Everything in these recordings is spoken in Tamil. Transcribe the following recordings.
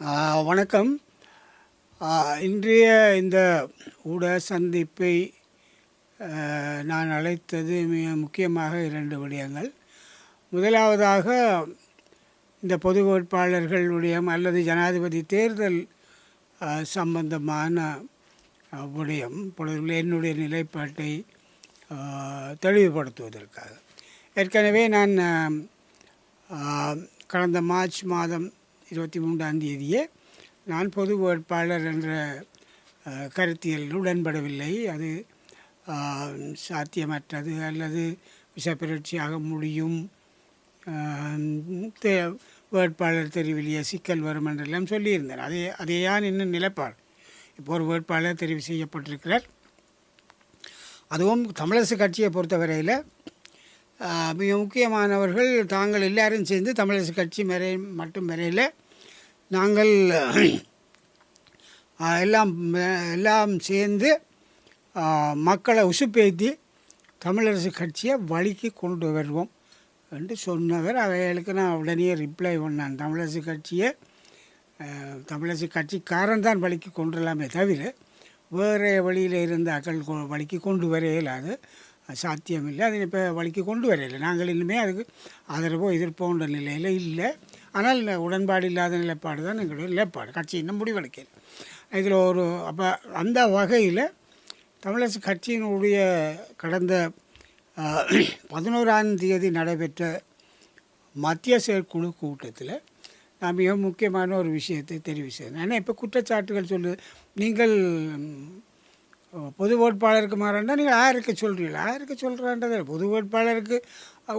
வணக்கம். இன்றைய இந்த ஊடக சந்திப்பை நான் அழைத்தது மிக முக்கியமாக இரண்டு விடயங்கள். முதலாவதாக இந்த பொது வேட்பாளர்களுடைய அல்லது ஜனாதிபதி தேர்தல் சம்பந்தமான விடயம் பொழுது என்னுடைய நிலைப்பாட்டை தெளிவுபடுத்துவதற்காக. ஏற்கனவே நான் கடந்த மார்ச் மாதம் இருபத்தி மூன்றாம் தேதியே நான் பொது வேட்பாளர் என்ற கருத்தியல் உடன்படவில்லை. அது சாத்தியமற்றது அல்லது விஷப்பெயர்ச்சியாக முடியும். தே- வேட்பாளர் தெரிவிலேயே சிக்கல் வரும் என்றெல்லாம் சொல்லியிருந்தேன் அதே அதையான் இன்னும் நிலைப்பாடு இப்போ ஒரு வேட்பாளர் தெரிவு செய்யப்பட்டிருக்கிறார். அதுவும் தமிழரசு கட்சியை பொறுத்தவரையில் மிக முக்கியமானவர்கள் தாங்கள் எல்லாரும் சேர்ந்து தமிழரசு கட்சி வரை மட்டும் வரையில் நாங்கள் எல்லாம் எல்லாம் சேர்ந்து மக்களை உசுப்பேத்தி தமிழரசு கட்சியை வழிக்கு கொண்டு வருவோம் என்று சொன்னவர். அவைகளுக்கு நான் உடனே ரிப்ளை பண்ணேன். தமிழரசு கட்சியை தமிழரசு கட்சிக்காரன் தான் வழிக்கு கொண்டுலாமே தவிர வேறு வழியில் இருந்த அக்கள் வழிக்கு கொண்டு வர இயலாது அது சாத்தியமில்லை அதை இப்போ வழிக்கு கொண்டு வரையில்லை நாங்கள் இன்னுமே அதுக்கு ஆதரவோ எதிர்ப்போன்ற நிலையில் இல்லை. ஆனால் உடன்பாடு இல்லாத நிலைப்பாடு தான் எங்களுடைய நிலைப்பாடு. கட்சி இன்னும் இதில் ஒரு அப்போ அந்த வகையில் தமிழரசு கட்சியினுடைய கடந்த பதினோராம் தேதி நடைபெற்ற மத்திய செயற்குழு கூட்டத்தில் நான் மிக முக்கியமான ஒரு விஷயத்தை தெரிவு செய்தேன் ஏன்னா இப்போ குற்றச்சாட்டுகள் சொல்லு நீங்கள் பொது வேட்பாளருக்கு மாறண்டா நீங்கள் யாருக்கு சொல்கிறீங்களா யாருக்கு சொல்கிறான்றது பொது வேட்பாளருக்கு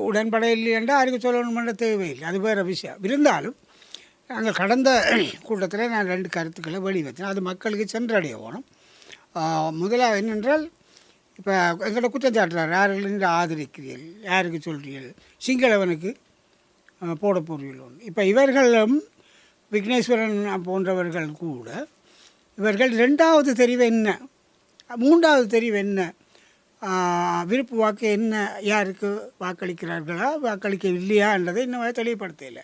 உடன்பட இல்லையென்றால் யாருக்கு சொல்லணுமென்ற தேவையில்லை. அது வேறு விஷயம். இருந்தாலும் நாங்கள் கடந்த கூட்டத்தில் நான் ரெண்டு கருத்துக்களை வெளிவச்சேன். அது மக்களுக்கு சென்றடைய போகணும் முதலாக என்னென்றால் இப்போ எங்களை குற்றம் சாட்டுறார். யாருக்கு ஆதரிக்கிறீர்கள்? யாருக்கு சொல்கிறீர்கள் சிங்களவனுக்கு போட போகிறீர்கள் இப்போ இவர்களும் விக்னேஸ்வரன் போன்றவர்கள் கூட இவர்கள் ரெண்டாவது தெரிவு என்ன? மூன்றாவது தெரிவு என்ன? விருப்பு வாக்கு என்ன யாருக்கு வாக்களிக்கிறார்களா வாக்களிக்க இல்லையா என்றதை இன்னும் தெளிவுபடுத்தலை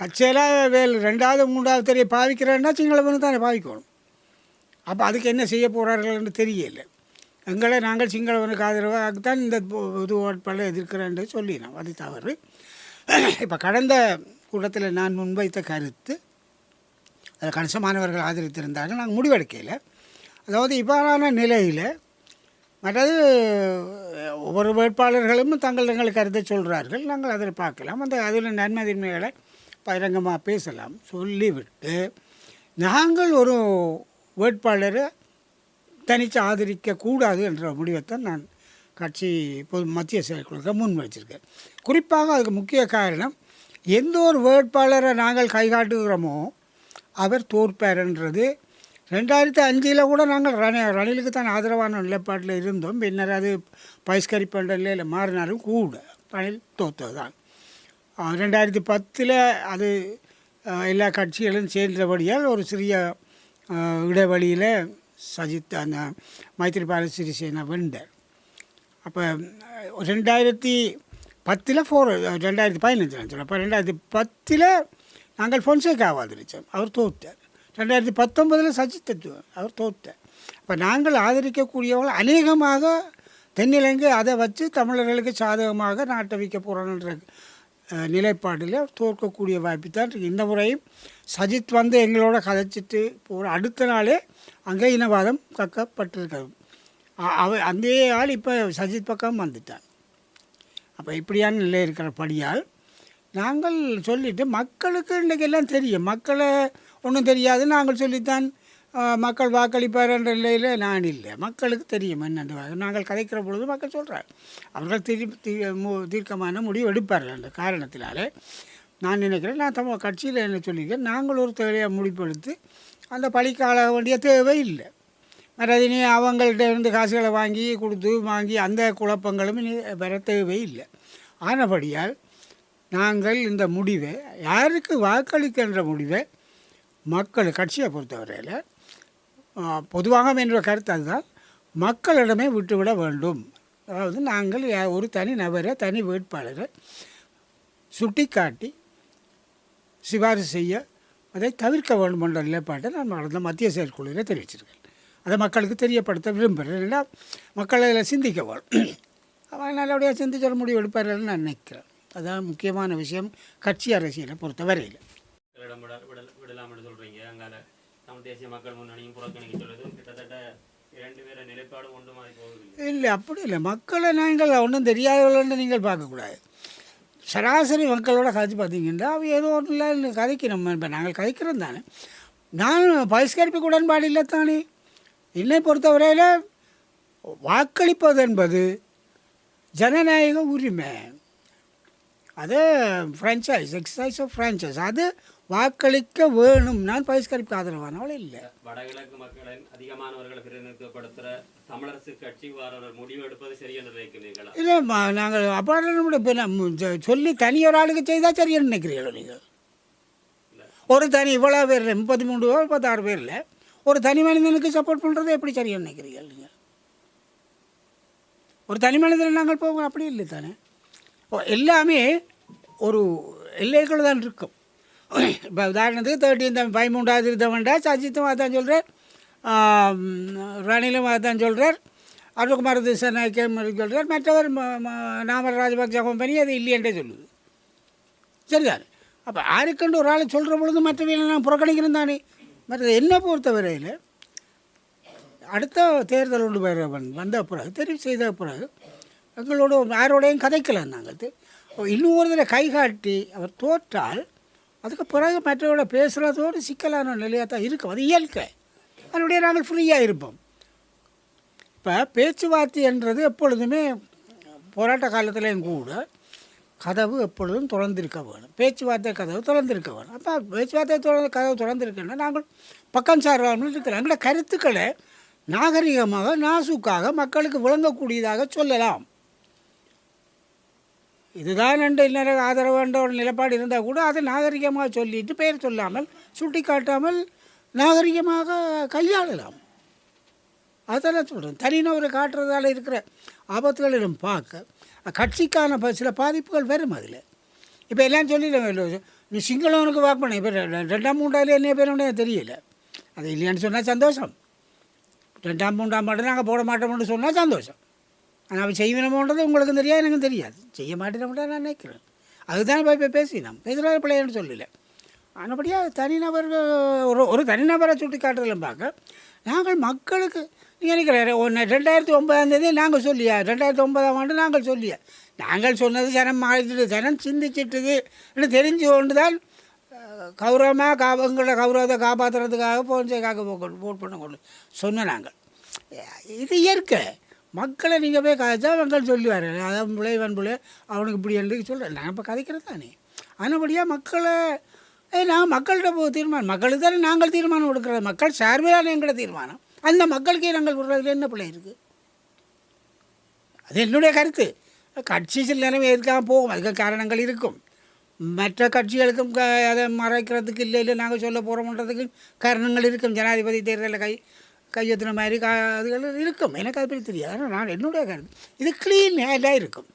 தற்செயலாக வேல் ரெண்டாவது மூன்றாவது தெரிய பாவிக்கிறேன்னா சிங்களவனு தானே பாவிக்கணும். அப்போ அதுக்கு என்ன செய்ய போகிறார்கள் என்று தெரியல எங்களை நாங்கள் சிங்களவனுக்கு ஆதரவாக தான் இந்த இது பொது எதிர்க்கிறேன் சொல்லினோம். அது தவறு. இப்போ கடந்த கூட்டத்தில் நான் முன்வைத்த கருத்து அதில் கணிசமானவர்கள் ஆதரித்திருந்தார்கள் நாங்கள் முடிவெடுக்கையில் அதாவது இவ்வாறான நிலையில் மற்றது ஒவ்வொரு வேட்பாளர்களும் தங்கள் தங்கள் கருத்தை சொல்கிறார்கள் நாங்கள் அதில் பார்க்கலாம். அந்த அதில் நன்மை தின்மைகளை பகிரங்கமாக பேசலாம். சொல்லிவிட்டு நாங்கள் ஒரு வேட்பாளரை தனித்து ஆதரிக்கக்கூடாது என்ற முடிவைத்தான் நான் கட்சி பொது மத்திய செயற்குழுக்க முன் வச்சிருக்கேன் குறிப்பாக அதுக்கு முக்கிய காரணம் எந்த ஒரு வேட்பாளரை நாங்கள் கைகாட்டுகிறோமோ அவர் தோற்பார்ன்றது ரெண்டாயிரத்தி அஞ்சில் கூட நாங்கள் ரணி ரணிலுக்கு தான் ஆதரவான நிலைப்பாட்டில் இருந்தோம். பின்னர் அது பகிஷ்கரிப்பன்ற நிலையில் மாறினாலும் கூட ரணில் தோத்தது தான் ரெண்டாயிரத்தி பத்தில் அது எல்லா கட்சிகளும் சேர்ந்தபடியால் ஒரு சிறிய இடைவெளியில் சஜித் அந்த மைத்திரிபால சிறிசேனா வெண்டர் அப்போ ரெண்டாயிரத்தி பத்தில் ஃபோர் ரெண்டாயிரத்தி பதினஞ்சு நினச்சோம் அப்போ ரெண்டாயிரத்தி பத்தில் நாங்கள் பொன்சேகா ஆதரித்தோம் அவர் தோத்தார். ரெண்டாயிரத்தி பத்தொன்பதில் சஜித் தத்துவம். அவர் தோத்தார் அப்போ நாங்கள் ஆதரிக்கக்கூடியவர்கள் அநேகமாக தென்னிலங்கை அதை வச்சு தமிழர்களுக்கு சாதகமாக நாட்டை வைக்க போகிறோன்ற நிலைப்பாட்டில் தோற்கக்கூடிய வாய்ப்பு தான் இந்த முறையும் சஜித் வந்து எங்களோட கதைச்சிட்டு போகிற அடுத்த நாளே அங்கே இனவாதம் கக்கப்பட்டிருக்கிறது அவ அந்த ஆள் இப்போ சஜித் பக்கம் வந்துட்டான் அப்போ இப்படியான நிலை இருக்கிறபடியால் நாங்கள் சொல்லிவிட்டு மக்களுக்கு இன்றைக்கெல்லாம் தெரியும். மக்களை ஒன்றும் தெரியாது. நாங்கள் சொல்லித்தான் மக்கள் வாக்களிப்பார் என்ற நிலையில் நான் இல்லை. மக்களுக்கு தெரியும் என்னென்று நாங்கள் கதைக்கிற பொழுது மக்கள் சொல்கிறார் அவர்கள் திரு தீ மு- தீர்க்கமான முடிவு எடுப்பார்கள். அந்த காரணத்தினாலே நான் நினைக்கிறேன் நான் தமிழ் கட்சியில் என்ன சொல்லியிருக்கேன் நாங்கள் ஒரு தேவையாக முடிப்பெடுத்து அந்த பழிக்கால வேண்டிய தேவை இல்லை. மற்றது அவங்கள்ட்ட இருந்து காசுகளை வாங்கி கொடுத்து வாங்கி அந்த குழப்பங்களும் வர தேவை இல்லை. ஆனபடியால் நாங்கள் இந்த முடிவை யாருக்கு வாக்களிக்கின்ற முடிவை மக்கள் கட்சியை பொறுத்தவரையில் பொதுவாக என்ற கருத்து அதுதான். மக்களிடமே விட்டுவிட வேண்டும். அதாவது நாங்கள் ஒரு தனி நபரை தனி வேட்பாளரை சுட்டிக்காட்டி சிபாரிசு செய்ய அதை தவிர்க்க வேண்டும் என்ற நிலைப்பாட்டை நான் நடந்த மத்திய செயற்குழுவில் தெரிவிச்சிருக்கேன். அதை மக்களுக்கு தெரியப்படுத்த விரும்புகிறேன். இல்லைன்னா மக்கள் அதில் சிந்திக்க வேணும். அவன் நல்லபடியாக சிந்திச்சு ஒரு முடிவு எடுப்பார்கள் நான் நினைக்கிறேன். அதான் முக்கியமான விஷயம் கட்சி அரசியலை பொறுத்த வரையில் இடம் விட விடல விடலாம்னு சொல்கிறீங்க அங்கால தமிழ் தேசிய மக்கள் முன்னணியும் புறக்கணிக்க சொல்லுது. கிட்டத்தட்ட இல்லை அப்படி இல்லை. மக்களை நீங்கள் ஒன்றும் தெரியாதவர்கள்னு நீங்கள் பார்க்கக்கூடாது. சராசரி மக்களோட கதைச்சு பார்த்தீங்கன்னா அவ ஏதோ ஒன்றும் இல்லை கதைக்கணும். இப்போ நாங்கள் கதைக்கிறோம் தானே. நான் பரிஷ்கரிப்புக்கு உடன்பாடு இல்லை தானே. என்னை பொறுத்தவரையில் வாக்களிப்பது என்பது ஜனநாயக உரிமை. அது ஃப்ரான்ச்சைஸ் எக்ஸசைஸ் ஆஃப் ஃப்ரான்ச்சைஸ் அது வாக்களிக்க வேணும். நான் பகிஷ்கரிப்புக்கு ஆதரவானவள் இல்லை. வடகிழக்கு மக்களின் அதிகமானவர்களை பிரதிநிதித்துவப்படுத்துகிற தமிழரசு கட்சி முடிவு எடுப்பது சரியென்று நினைக்கிறீர்களா? இல்லை நாங்கள் சொ- சொல்லி தனி ஒரு ஆளுக்கு செய்தால் சரின்னு நினைக்கிறீங்களோ நீங்கள்? ஒரு தனி இவ்வளோ பேர் முப்பத்தி மூணு பேர் முப்பத்தாறு பேரில் ஒரு தனி மனிதனுக்கு சப்போர்ட் பண்ணுறது எப்படி சரின்னு நினைக்கிறீங்க நீங்கள்? ஒரு தனி மனிதனை நாங்கள் போவோம் அப்படி இல்லை தானே? எல்லாமே ஒரு எல்லைக்குள்ள தான் இருக்கும். இப்போ உதாரணத்துக்கு தேர்ட்டீன் பதிமூன்றாவது திருத்தவன்டா சஜித்தும் அதான் சொல்கிறார் ரணிலும் அதான் சொல்கிறார் அருண்குமார் திசநாயக்கம் சொல்கிறார் மற்றவர் ம- நாமல் ராஜபக்ச கம்பெனி அது இல்லையென்றே சொல்லுது. சரிதானே அப்போ ஆருக்கண்டு ஒரு ஆளை சொல்கிற பொழுது மற்றவையில் நான் புறக்கணிக்கிறேன் தானே? மற்றது என்னை பொறுத்தவரையில் அடுத்த தேர்தல் ஒன்று வருவன் வந்த பிறகு தெரிவு செய்த பிறகு எங்களோட யாரோடையும் கதைக்கலாம் நாங்கள். இன்னொரு இன்னும் ஒரு தடவை கை காட்டி அவர் தோற்றால் அதுக்கு பிறகு மற்றவர்களோட பேசுகிறதோடு சிக்கலான நிலையாக தான் இருக்கும் அது இயற்கை அதனுடைய நாங்கள் ஃப்ரீயாக இருப்போம். இப்போ பேச்சுவார்த்தை என்றது எப்பொழுதுமே போராட்ட காலத்துலேயும் கூட கதவு எப்பொழுதும் திறந்திருக்க வேணும் பேச்சுவார்த்தை கதவு திறந்திருக்க வேணும் அப்போ பேச்சுவார்த்தை திறந்து கதவு திறந்திருக்குன்னா நாங்கள் பக்கம் சார்பாமல் இருக்கிறோம் எங்களோட கருத்துக்களை நாகரிகமாக நாசுக்காக மக்களுக்கு விளங்கக்கூடியதாக சொல்லலாம். இதுதான் ரெண்டு இன்னொரு ஆதரவுன்ற ஒரு நிலைப்பாடு இருந்தால் கூட அதை நாகரிகமாக சொல்லிட்டு பெயர் சொல்லாமல் சுட்டி காட்டாமல் நாகரிகமாக கையாளலாம். அதெல்லாம் சொல்கிறேன் தனிநபரை காட்டுறதால இருக்கிற ஆபத்துகளிடம் பார்க்க கட்சிக்கான சில பாதிப்புகள் வரும் அதில். இப்போ எல்லாம் சொல்லிடுவேன் நீ சிங்களவனுக்கு வாக்கு பண்ண. இப்போ ரெண்டாம் மூன்றாவது என்ன பேர் தெரியல. அது இல்லையான்னு சொன்னால் சந்தோஷம். ரெண்டாம் மூன்றாம் மட்டும் நாங்கள் போட மாட்டோம்னு சொன்னால் சந்தோஷம். ஆனால் அவன் செய்வனமோன்றது உங்களுக்கு தெரியாது எனக்கும் தெரியாது. செய்ய மாட்டேன் நான் நினைக்கிறேன். அதுதான் இப்போ இப்போ பேசினோம். பேசுகிற பிள்ளைன்னு சொல்லல. ஆனபடியாக தனிநபர் ஒரு ஒரு தனிநபரை சுட்டி காட்டுதலும் பார்க்க நாங்கள் மக்களுக்கு நீங்கள் நினைக்கிறாரு ஒன்று ரெண்டாயிரத்தி ஒன்பதாம் தேதி நாங்கள் சொல்லியா? ரெண்டாயிரத்தி ஒன்பதாம் ஆண்டு நாங்கள் சொல்லியா? நாங்கள் சொன்னது ஜனம் மாறிட்டு ஜனம் சிந்திச்சிட்டுது தெரிஞ்சு கொண்டு தான் கௌரவமாக கா எங்களோட கௌரவத்தை காப்பாற்றுறதுக்காக போன்சேக்காக போட் பண்ண கொண்டு சொன்னோம் நாங்கள். இது இயற்கை. மக்களை நீங்கள் போய் கதைச்சா மக்கள் சொல்லுவார். அதான் பிள்ளை வன் பிள்ளை அவனுக்கு இப்படி என்று சொல்கிறேன் நான் இப்போ கதைக்கிறது தானே. அதனபடியாக மக்களை நான் மக்கள்கிட்ட போ தீர்மானம் மக்களுக்கு தானே நாங்கள் தீர்மானம் கொடுக்குறது. மக்கள் சார்பிலான எங்களோட தீர்மானம். அந்த மக்களுக்கே நாங்கள் விடுறதுல என்ன பிள்ளை இருக்குது அது என்னுடைய கருத்து. கட்சி சில நேரம் எதுக்காக போகும்? அதுக்கு காரணங்கள் இருக்கும். மற்ற கட்சிகளுக்கும் க அதை மறைக்கிறதுக்கு இல்லை இல்லை நாங்கள் சொல்ல போகிறோம்ன்றதுக்கு காரணங்கள் இருக்கும். ஜனாதிபதி தேர்தலில் கை கையெத்தின மாதிரி கா அதுகள் இருக்கும். எனக்கு அதை பற்றி தெரியாது. ஆனால் நான் என்னுடைய கருத்து இது க்ளீன் ஹேண்டாக இருக்கும்.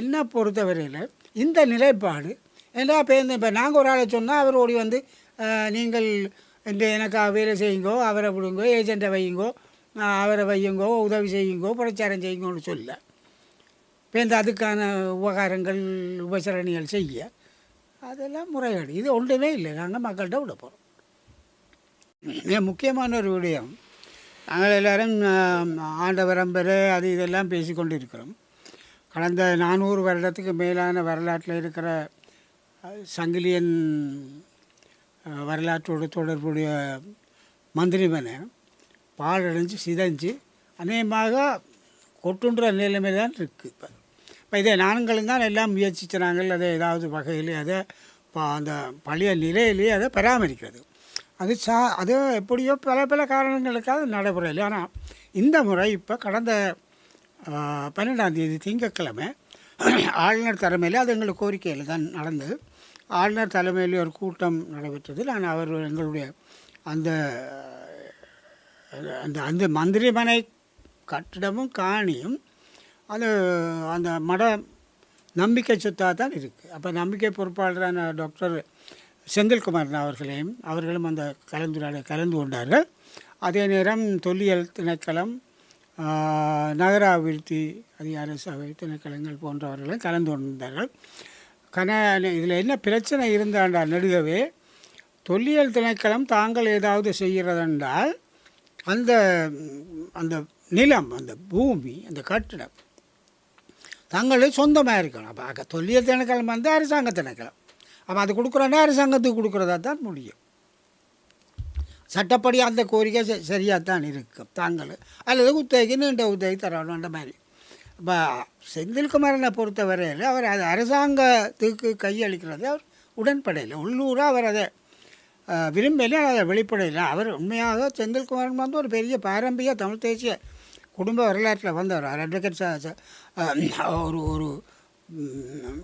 என்ன பொறுத்தவரையில் இந்த நிலைப்பாடு ஏன்னா இப்போ இப்போ நாங்கள் ஒரு ஆளை சொன்னால் அவர் ஓடி வந்து நீங்கள் இந்த எனக்கு வேலை செய்யுங்கோ அவரை விடுங்கோ ஏஜெண்ட்டை வையுங்கோ அவரை வையுங்கோ உதவி செய்யுங்கோ பிரச்சாரம் செய்யுங்கோன்னு சொல்ல. இப்போ இந்த அதுக்கான உபகாரங்கள் உபசரணிகள் செய்ய அதெல்லாம் முறைகேடு. இது ஒன்றுமே இல்லை. நாங்கள் மக்கள்கிட்ட விட போகிறோம் முக்கியமான ஒரு விடயம். நாங்கள் எல்லோரும் ஆண்டவரம்பர் அது இதெல்லாம் பேசிக்கொண்டு இருக்கிறோம் கடந்த நானூறு வருடத்துக்கு மேலான வரலாற்றில் இருக்கிற சங்கிலியன் வரலாற்றோடு தொடர்புடைய மந்திரிமனை பாழடைஞ்சு சிதைஞ்சு அநேகமாக கொட்டுன்ற நிலைமை தான் இருக்குது இப்போ. இப்போ இதை நாங்களும் தான் எல்லாம் முயற்சிச்சாங்க அதை ஏதாவது வகையில் அதை அந்த பழைய நிலையிலேயே அதை பராமரிக்கிறது. அது சா அது எப்படியோ பல பல காரணங்களுக்காக நடைபெறலை ஆனால் இந்த முறை இப்போ கடந்த பன்னெண்டாம் தேதி திங்கட்கிழமை ஆளுநர் தலைமையில் அது எங்களுக்கு கோரிக்கையில் தான் நடந்தது. ஆளுநர் தலைமையில் ஒரு கூட்டம் நடைபெற்றது. நான் அவர் எங்களுடைய அந்த அந்த அந்த மந்திரிமனை கட்டிடமும் காணியும் அது அந்த மட நம்பிக்கை சொத்தாக தான் இருக்குது அப்போ நம்பிக்கை பொறுப்பாளரான டாக்டர் செந்தில்குமாரன் அவர்களையும் அவர்களும் அந்த கலந்துரையாட கலந்து கொண்டார்கள். அதே நேரம் தொல்லியல் திணைக்களம் நகர அபிவிருத்தி அதிகார சபை திணைக்களங்கள் போன்றவர்களும் கலந்து கொண்டார்கள். கன இதில் என்ன பிரச்சனை இருந்தாண்டா நெடுகவே தொல்லியல் திணைக்களம் தாங்கள் ஏதாவது செய்கிறதென்றால் அந்த அந்த நிலம் அந்த பூமி அந்த கட்டிடம் தங்களே சொந்தமாக இருக்கணும். அப்போ தொல்லியல் திணைக்களம் வந்து அரசாங்க திணைக்களம். அப்போ அது கொடுக்குறோன்னா அரசாங்கத்துக்கு கொடுக்குறதா தான் முடியும். சட்டப்படி அந்த கோரிக்கை ச- சரியாக தான் இருக்கும் தாங்கள் அல்லது உத்தேகி நீண்ட தரணும் தரணுன்ற மாதிரி. இப்போ செந்தில்குமாரனை பொறுத்தவரையில் அவர் அது அரசாங்கத்துக்கு கையளிக்கிறது அவர் உடன்படையில். உள்ளூராக அவர் அதை விரும்பல அதை வெளிப்படையில். அவர் உண்மையாக செந்தில்குமாரன் வந்து ஒரு பெரிய பாரம்பரிய தமிழ் தேசிய குடும்ப வரலாற்றில் வந்தவர். அட்வொகேட் ஒரு ஒரு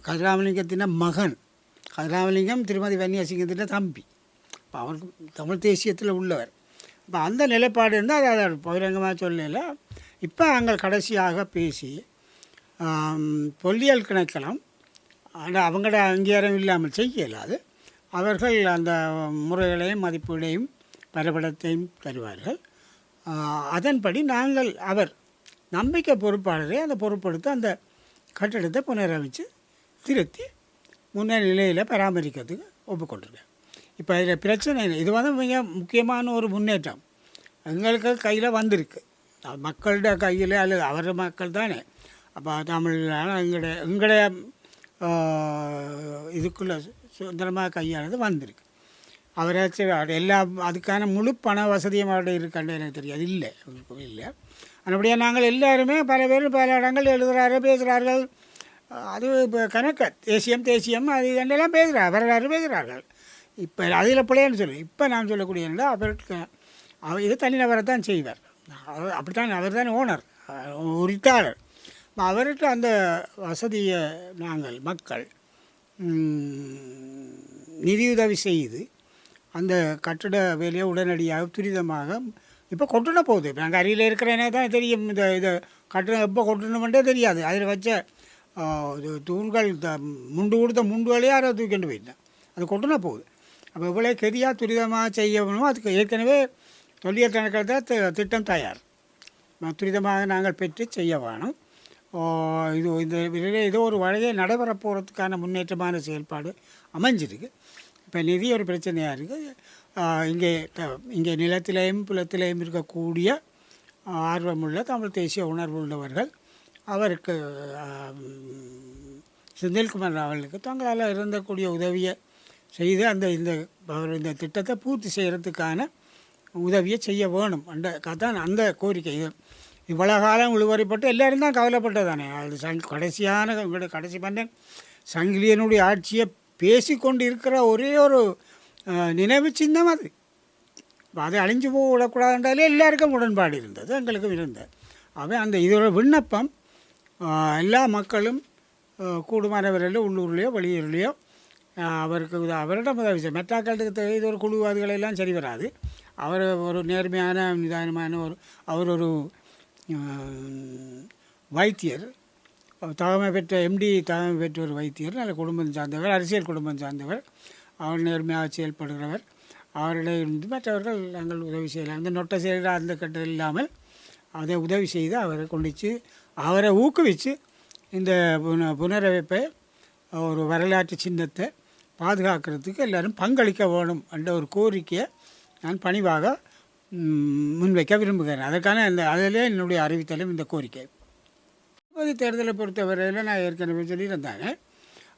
கதிராமலிங்கத்தின மகன். ராமலிங்கம் திருமதி வன்னியாசிங்கத்திட்ட தம்பி. இப்போ அவருக்கு தமிழ் தேசியத்தில் உள்ளவர். இப்போ அந்த நிலைப்பாடு இருந்தால் அதை அவர் பகிரங்கமாக சொல்லல. இப்போ நாங்கள் கடைசியாக பேசி பொல்லியல் கிணக்கலாம். ஆனால் அவங்களோட அங்கீகாரம் இல்லாமல் செய்ய இயலாது அவர்கள் அந்த முறைகளையும் மதிப்பீடையும் வரைபடத்தையும் தருவார்கள். அதன்படி நாங்கள் அவர் நம்பிக்கை பொறுப்பாளரை அந்த பொறுப்படுத்த அந்த கட்டிடத்தை புனரமைச்சு திருத்தி முன்ன நிலையில் பராமரிக்கிறதுக்கு ஒப்புக்கொண்டிருக்கேன். இப்போ இதில் பிரச்சனை இல்லை. இது வந்து மிக முக்கியமான ஒரு முன்னேற்றம். எங்களுக்கு கையில் வந்திருக்கு. மக்கள்கிட்ட கையில் அல்லது அவர் மக்கள் தானே. அப்போ தமிழ்னால எங்களுடைய எங்களுடைய இதுக்குள்ளே சுதந்திரமாக கையானது வந்திருக்கு. அவராச்சும் எல்லா அதுக்கான முழு பண வசதியும் அவருடைய இருக்கான்னு எனக்கு தெரியாது. இல்லை இல்லை. அதுபடியாக நாங்கள் எல்லாருமே பல பேர் பல இடங்கள் எழுதுகிறாரு பேசுகிறார்கள் அது இப்போ கணக்கு. தேசியம் தேசியம் அது இதெல்லாம் பேசுகிறார் வரலாறு பேசுகிறார்கள் இப்போ அதில் பிள்ளைன்னு சொல்லு. இப்போ நான் சொல்லக்கூடிய என்ன அவருக்கு அவர் இது தனிநபரை தான் செய்வார். அவர் அப்படித்தான் அவர் தான் ஓனர் உரித்தாளர். அவருக்கு அந்த வசதியை நாங்கள் மக்கள் நிதியுதவி செய்து அந்த கட்டிட வேலையை உடனடியாக துரிதமாக இப்போ கொட்டுன போகுது. இப்போ நாங்கள் அருகில் இருக்கிறேனே தான் தெரியும். இந்த இதை கட்டிடம் எப்போ கொட்டணுமென்றே தெரியாது. அதில் வச்ச தூண்கள் த முண்டு கொடுத்த முண்டுகளே அதை தூக்கிட்டு போயிருந்தேன் அது கொண்டுனா போகுது அப்போ இவ்வளோ கெதியாக துரிதமாக செய்யணும் அதுக்கு ஏற்கனவே தொல்லியல் கணக்கில் தான் திட்டம் தயார் துரிதமாக நாங்கள் பெற்று செய்ய வேணும் இது இந்த இதில் ஏதோ ஒரு வழியை நடைபெற போகிறதுக்கான முன்னேற்றமான செயல்பாடு அமைஞ்சிருக்கு இப்போ நிதி ஒரு பிரச்சனையாக இருக்குது இங்கே த- இங்கே நிலத்திலையும் புலத்திலையும் இருக்கக்கூடிய ஆர்வமுள்ள தமிழ் தேசிய உணர்வு உள்ளவர்கள் அவருக்கு செந்தில்குமார் அவர்களுக்கு தங்களால் இருந்தக்கூடிய உதவியை செய்து அந்த இந்த அவர் இந்த திட்டத்தை பூர்த்தி செய்கிறதுக்கான உதவியை செய்ய வேணும். அந்த கதான் அந்த கோரிக்கை. இது இவ்வளோ காலம் உழுவறிப்பட்டு எல்லாரும் தான் கவலைப்பட்டதானே? அது சங் கடைசியான கடைசி பண்ணேன் சங்கிலியனுடைய ஆட்சியை பேசிக்கொண்டு இருக்கிற ஒரே ஒரு நினைவு சின்னம் அது. அதை அழிஞ்சு போக விடக்கூடாதுன்றாலே எல்லாருக்கும் உடன்பாடு இருந்தது எங்களுக்கும் இருந்தது. அவன் அந்த இதோட விண்ணப்பம் எல்லா மக்களும் ஆஹ், கூடுமானவரையிலோ உள்ளூர்லேயோ வெளியூர்லேயோ அவருக்கு அவரிடம் உதவி செய்யும் மெட்டாக்களுக்கு இது ஒரு குழு எல்லாம் சரி வராது. அவர் ஒரு நேர்மையான நிதானமான ஒரு அவர் ஒரு வைத்தியர். தகமை பெற்ற எம்டி தகமை பெற்ற ஒரு வைத்தியர். நல்ல குடும்பம் சார்ந்தவர் அரசியல் குடும்பம் சார்ந்தவர். அவர் நேர்மையாக செயல்படுகிறவர். அவரிடம் இருந்து மற்றவர்கள் நாங்கள் உதவி செய்யலாம். அந்த நொட்டை செய்கிற அந்த கட்டம் இல்லாமல் அதை உதவி செய்து அவரை கொண்டுச்சு அவரை ஊக்குவித்து இந்த புன புனரமைப்பை ஒரு வரலாற்று சின்னத்தை பாதுகாக்கிறதுக்கு எல்லோரும் பங்களிக்க வேணும் என்ற ஒரு கோரிக்கையை நான் பணிவாக முன்வைக்க விரும்புகிறேன். அதற்கான இந்த அதிலே என்னுடைய அறிவித்தலும் இந்த கோரிக்கை. பொது தேர்தலை பொறுத்தவரையில் நான் ஏற்கனவே சொல்லியிருந்தாங்க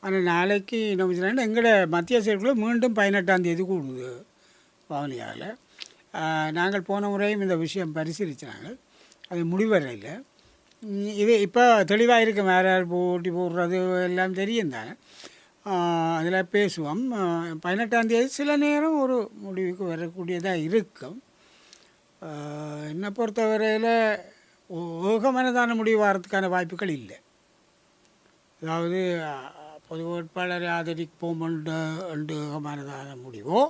ஆனால் நாளைக்கு என்ன சொல்கிறேன் எங்களோட மத்திய செயற்குழு மீண்டும் பதினெட்டாம் தேதி கூடுது பவனியாவில் நாங்கள் போன முறையும் இந்த விஷயம் பரிசீலிச்சாங்க. அது முடிவரையில் இது இப்போ தெளிவாக இருக்கு வேறு யார் போட்டி போடுறது எல்லாம் தெரியும் தானே. அதில் பேசுவோம். பதினெட்டாம் தேதி சில நேரம் ஒரு முடிவுக்கு வரக்கூடியதாக இருக்கும். என்னை பொறுத்தவரையில் ஊகமனதான முடிவு வரதுக்கான வாய்ப்புகள் இல்லை. அதாவது பொது வேட்பாளரை ஆதரிப்போம் என்று என்று முடிவோ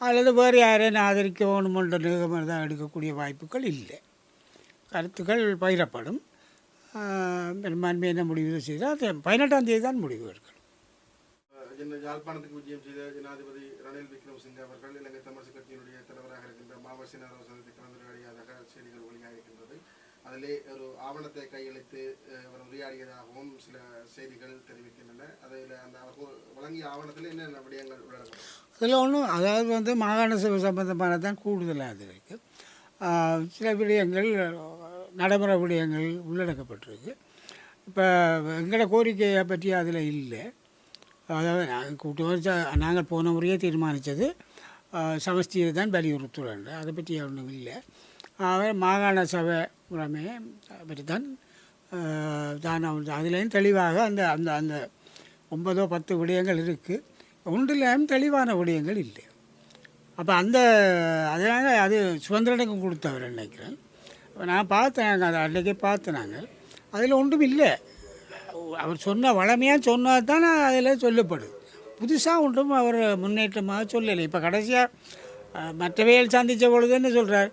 அல்லது வேறு யாரையும் ஆதரிக்க வேணுமென்ற நிகமனதான் எடுக்கக்கூடிய வாய்ப்புகள் இல்லை. கருத்துக்கள் பகிரப்படும். ஆஹ், பெரும்பான்மை என்ன முடிவு செய்தால் பதினெட்டாம் தேதி தான் முடிவு எடுக்கணும் இந்த யாழ்ப்பாணத்துக்கு விஜயம் செய்த ஜனாதிபதி ரணில் விக்ரமசிங்கே அவர்கள் இலங்கை தமிழரசு கட்சியினுடைய தலைவராக இருக்கின்ற மாவசி சந்தித்து கலந்துரையாடியதாக செய்திகள் வெளியாக இருக்கின்றது அதிலே ஒரு ஆவணத்தை கையளித்து அவர் உரையாடியதாகவும் சில செய்திகள் தெரிவிக்கின்றன. அதில் அந்த வழங்கிய ஆவணத்தில் என்னென்ன விடயங்கள் உள்ளடங்கும் அதில் ஒன்றும் அதாவது வந்து மாகாண சபை சம்பந்தமானது தான் கூடுதலாக இருக்குது சில விடயங்கள் நடைமுறை விடயங்கள் உள்ளடக்கப்பட்டிருக்கு. இப்போ எங்களோட கோரிக்கையை பற்றி அதில் இல்லை. அதாவது நாங்கள் கூட்டு நாங்கள் போன முறையே தீர்மானித்தது சமஸ்தியை தான் வலியுறுத்துகிறேன் அதை பற்றி ஒன்றும் இல்லை. ஆக மாகாண சபை முறைமையை பற்றி தான் ஆஹ் தான் அதுலேயும் தெளிவாக அந்த அந்த அந்த ஒன்பதோ பத்து விடயங்கள் இருக்குது ஒன்றிலையும் தெளிவான விடயங்கள் இல்லை. அப்போ அந்த அதனால் அது சுதந்திரனுக்கும் கொடுத்தவர் நினைக்கிறேன். இப்போ நான் பார்த்தேன் அதை அன்றைக்கே பார்த்தேன் நாங்கள் அதில் ஒன்றும் இல்லை. அவர் சொன்ன வளமையாக சொன்னால் தான் அதில் சொல்லப்படுது. புதுசாக ஒன்றும் அவர் முன்னேற்றமாக சொல்லலை. இப்போ கடைசியாக மற்றவையில் சந்தித்த பொழுது என்ன சொல்கிறார்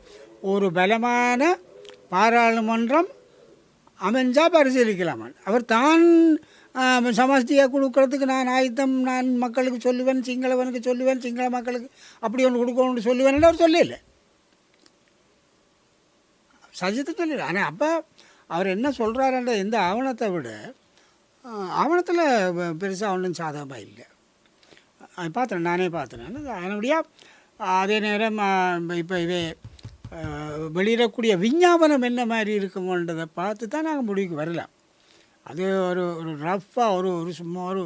ஒரு பலமான பாராளுமன்றம் அமைஞ்சால் பரிசீலிக்கலாமான். அவர் தான் சமஸ்தியாக கொடுக்கறதுக்கு நான் ஆயுத்தம் நான் மக்களுக்கு சொல்லுவேன் சிங்களவனுக்கு சொல்லுவேன் சிங்கள மக்களுக்கு அப்படி ஒன்று கொடுக்கணும்னு சொல்லுவேன்னு அவர் சொல்லல. சஜித்து சொல்லல. ஆனால் அப்போ அவர் என்ன சொல்கிறாருன்ற எந்த ஆவணத்தை விட ஆவணத்தில் பெருசாக ஒன்றும் சாதகமாக இல்லை. அது பார்த்தேன் நானே பார்த்தேன் அதனுடைய அதே நேரம் இப்போ இவே வெளியிடக்கூடிய விஞ்ஞாபனம் என்ன மாதிரி இருக்குமோன்றதை பார்த்து தான் நாங்கள் முடிவுக்கு வரலாம். அது ஒரு ஒரு ரஃப்பாக ஒரு ஒரு சும்மா ஒரு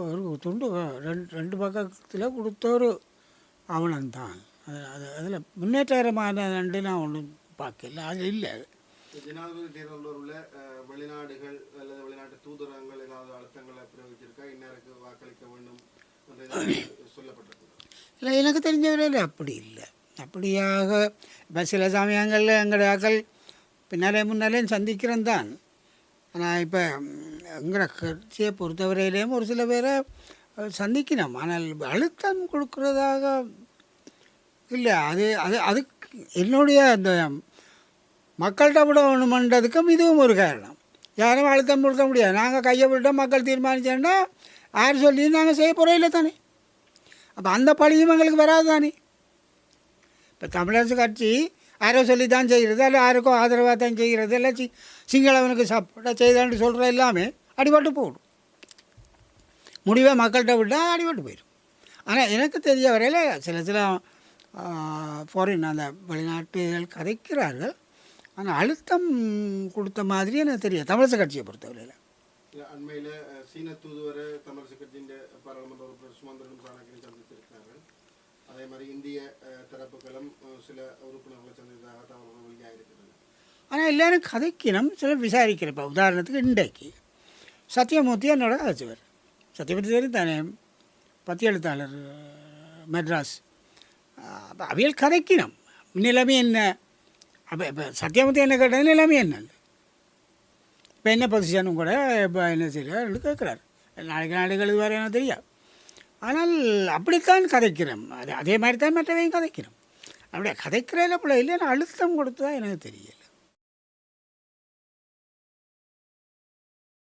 ஒரு துண்டு ரெண்டு ரெண்டு பக்கத்தில் கொடுத்த ஒரு ஆவணம் தான் அது அது அதில் முன்னேற்றகரமான ரெண்டு நான் ஒன்றும் பார்க்கல. அது இல்லை அது. ஜனாதிபதி தேர்தலில் உள்ள வெளிநாடுகள் அல்லது வெளிநாட்டு தூதரகங்கள் ஏதாவது அழுத்தங்களை பிரயோகிச்சிருக்கா? இன்னாருக்கு வாக்களிக்க வேண்டும் சொல்லப்பட்டிருக்கு இல்லை எனக்கு தெரிஞ்ச வரையில் அப்படி இல்லை. அப்படியாக இப்போ சில சமயங்களில் எங்களுடைய ஆக்கள் பின்னாலே முன்னாலே சந்திக்கிறேன் தான் ஆனால் இப்போ எங்களோட கட்சியை பொறுத்தவரையிலேயும் ஒரு சில பேரை சந்திக்கணும். ஆனால் அழுத்தம் கொடுக்குறதாக இல்லை. அது அது அதுக்கு என்னுடைய அந்த மக்கள்கிட்ட விட வேணுமன்றதுக்கும் இதுவும் ஒரு காரணம். யாரும் அழுத்தம் கொடுக்க முடியாது. நாங்கள் கையை விட்டோம் மக்கள் தீர்மானிச்சோன்னா யார் சொல்லி நாங்கள் செய்ய போகிறோம் இல்லை தானே? அப்போ அந்த பழியும் எங்களுக்கு வராது தானே? இப்போ தமிழரசு கட்சி யாரோ சொல்லி தான் செய்கிறது இல்லை யாருக்கோ ஆதரவாக தான் செய்கிறது இல்லை சி சிங்களவனுக்கு சப்போர்ட்டாக செய்தான்னு சொல்கிற எல்லாமே அடிபட்டு போடும் முடிவை மக்கள்கிட்ட விட்டால் அடிபட்டு போயிடும். ஆனால் எனக்கு தெரிய வரையில் சில சில ஃபாரின் அந்த வெளிநாட்டுகள் கதைக்கிறார்கள். ஆனால் அழுத்தம் கொடுத்த மாதிரி எனக்கு தெரியும் தமிழரசு கட்சியை பொறுத்தவரையில். அண்மையில் சீன தூதுவரை தமிழரசு கட்சியின் பாராளுமன்ற உறுப்பினர் சுமந்திரன் அதே மாதிரி இந்திய தரப்புகளும் சில உறுப்பினர்களை சந்தித்ததாக தகவல்கள் வெளியாகிருக்கிறது ஆனால் எல்லாரும் கதைக்கினம் சில விசாரிக்கிறப்ப உதாரணத்துக்கு இன்றைக்கு சத்யமூர்த்தி என்னோட கதைச்சவர் சத்யமூர்த்தி தெரியும் தானே? பத்தி எழுத்தாளர் மெட்ராஸ். அப்போ அவியல் கதைக்கணும் நிலைமை என்ன? அப்போ இப்போ சத்யமூர்த்தி என்ன கேட்டது நிலைமை என்ன இப்போ என்ன பொசிஷனும் கூட இப்போ என்ன செய்கிறார் கேட்குறாரு நாளைக்கு நாளைக்கு எழுதுவார் என்ன தெரியாது. ஆனால் அப்படித்தான் கதைக்கிறோம் அது அதே மாதிரி தான் மற்றவையும் கதைக்கிறோம் அப்படியே கதைக்கிறதில் பிள்ளை இல்லைன்னா அழுத்தம் கொடுத்தா எனக்கு தெரியல.